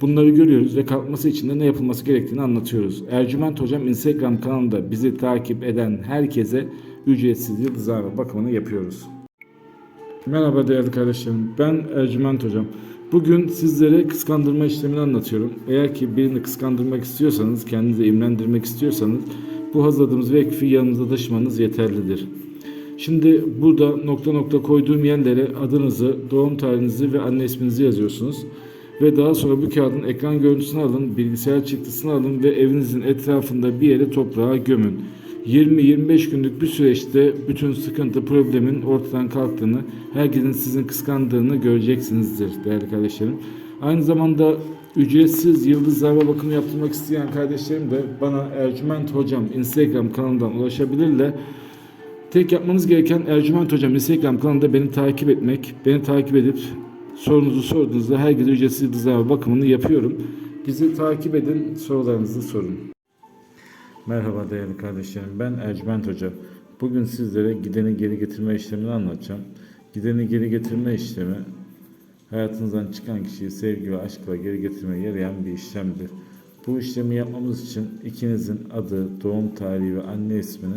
bunları görüyoruz ve kalkması için de ne yapılması gerektiğini anlatıyoruz. Ercüment Hocam Instagram kanalında bizi takip eden herkese ücretsiz yıldızlama bakımını yapıyoruz. Merhaba değerli kardeşlerim. Ben Ercüment Hocam. Bugün sizlere kıskandırma işlemini anlatıyorum. Eğer ki birini kıskandırmak istiyorsanız, kendinizi imrendirmek istiyorsanız bu hazırladığımız vekfi yanınızda taşımanız yeterlidir. Şimdi burada nokta nokta koyduğum yerlere adınızı, doğum tarihinizi ve anne isminizi yazıyorsunuz. Ve daha sonra bu kağıdın ekran görüntüsünü alın, bilgisayar çıktısını alın ve evinizin etrafında bir yere toprağa gömün. 20-25 günlük bir süreçte bütün sıkıntı, problemin ortadan kalktığını, herkesin sizin kıskandığını göreceksinizdir değerli kardeşlerim. Aynı zamanda ücretsiz yıldız zarfa bakımı yaptırmak isteyen kardeşlerim de bana Ercüment Hocam Instagram kanalından ulaşabilirler. Tek yapmanız gereken Ercüment Hocam Instagram kanalında beni takip etmek. Beni takip edip sorunuzu sorduğunuzda herkese ücretsiz zarfa bakımını yapıyorum. Bizi takip edin, sorularınızı sorun. Merhaba değerli kardeşlerim. Ben Ercüment Hoca. Bugün sizlere gideni geri getirme işlemini anlatacağım. Gideni geri getirme işlemi hayatınızdan çıkan kişiyi sevgi ve aşkla geri getirmeye yarayan bir işlemdir. Bu işlemi yapmamız için ikinizin adı, doğum tarihi ve anne ismini